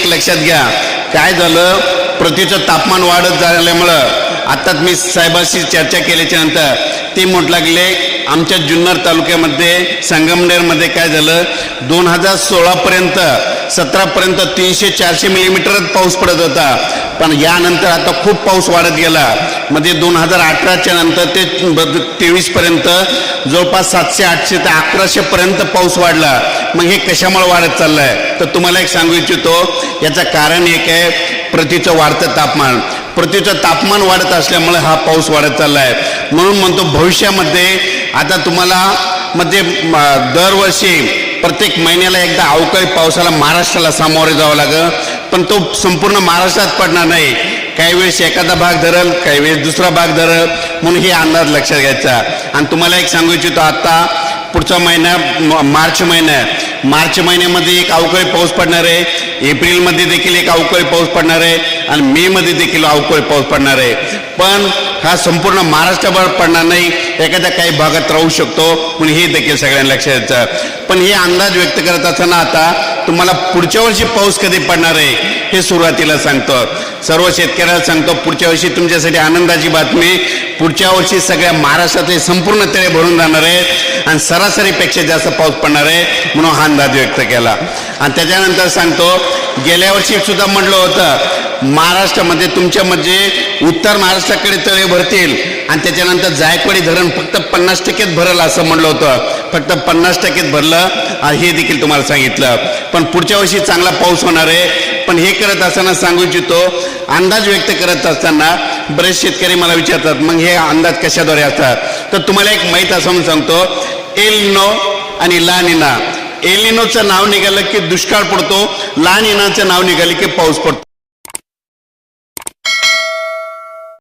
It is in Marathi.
एक लक्षात घ्या. काय झालं? पृथ्वीचं तापमान वाढत झाल्यामुळं आत्ताच मी साहेबाशी चर्चा केल्याच्यानंतर ते म्हटलं लागले आमच्या जुन्नर तालुक्यामध्ये संगमनेरमध्ये काय झालं? दोन हजार सोळापर्यंत सतरापर्यंत तीनशे चारशे मिलीमीटरच पाऊस पडत होता. पण यानंतर आता खूप पाऊस वाढत गेला. म्हणजे दोन हजार अठराच्या नंतर ते तेवीसपर्यंत जवळपास सातशे आठशे ते अकराशेपर्यंत पाऊस वाढला. मग हे कशामुळे वाढत चाललं आहे तर तुम्हाला एक सांगू इच्छितो याचं कारण एक आहे पृथ्वीचं वाढतं तापमान. पृथ्वीचं तापमान वाढत असल्यामुळे हा पाऊस वाढत चालला आहे म्हणून म्हणतो भविष्यामध्ये आता तुम्हाला म्हणजे दरवर्षी प्रत्येक महिन्याला एकदा अवकाळी पावसाला महाराष्ट्राला सामोरे जावं लागं पण तो संपूर्ण महाराष्ट्रात पडणार नाही. काही वेळेस एखादा भाग धरल काही वेळेस दुसरा भाग धरल. म्हणून हे अंदाज लक्षात घ्यायचा. आणि तुम्हाला एक सांगू इच्छितो आत्ता पुढचा महिना मार्च महिना आहे. मार्च महिन्यामध्ये एक अवकाळी पाऊस पडणार आहे. एप्रिलमध्ये देखील एक अवकाळी पाऊस पडणार आहे. आणि मेमध्ये देखील अवकाळी पाऊस पडणार आहे. पण हा संपूर्ण महाराष्ट्रभर पडणार नाही. एखाद्या काही भागात राहू शकतो. म्हणून हे देखील सगळ्यांना लक्षात द्यायचं पण हे अंदाज व्यक्त करत असताना आता तुम्हाला पुढच्या वर्षी पाऊस कधी पडणार आहे हे सुरुवातीला सांगतो. सर्व शेतकऱ्याला सांगतो पुढच्या वर्षी तुमच्यासाठी आनंदाची बातमी पुढच्या वर्षी सगळ्या महाराष्ट्रातले संपूर्ण तळे भरून जाणार आहेत आणि सरासरीपेक्षा जास्त पाऊस पडणार आहे म्हणून हा अंदाज व्यक्त केला. आणि त्याच्यानंतर सांगतो गेल्या वर्षी सुद्धा म्हटलं होतं महाराष्ट्रामध्ये तुमच्या म्हणजे उत्तर महाराष्ट्राकडे तळे भरतील आणि त्याच्यानंतर जायकवाडी धरण फक्त पन्नास टक्केच भरलं असं म्हणलं होतं. फक्त पन्नास टक्केच भरलं हे देखील तुम्हाला सांगितलं. पण पुढच्या वर्षी चांगला पाऊस होणार आहे. पण हे करत असताना सांगू इच्छितो अंदाज व्यक्त करत असताना बरेच शेतकरी मला विचारतात मग हे अंदाज कशाद्वारे असतात? तर तुम्हाला एक माहीत असं म्हणून सांगतो एलिनो आणि लानिना एलिनोचं नाव निघालं की दुष्काळ पडतो लहान निनाचं नाव निघालं की पाऊस पडतो.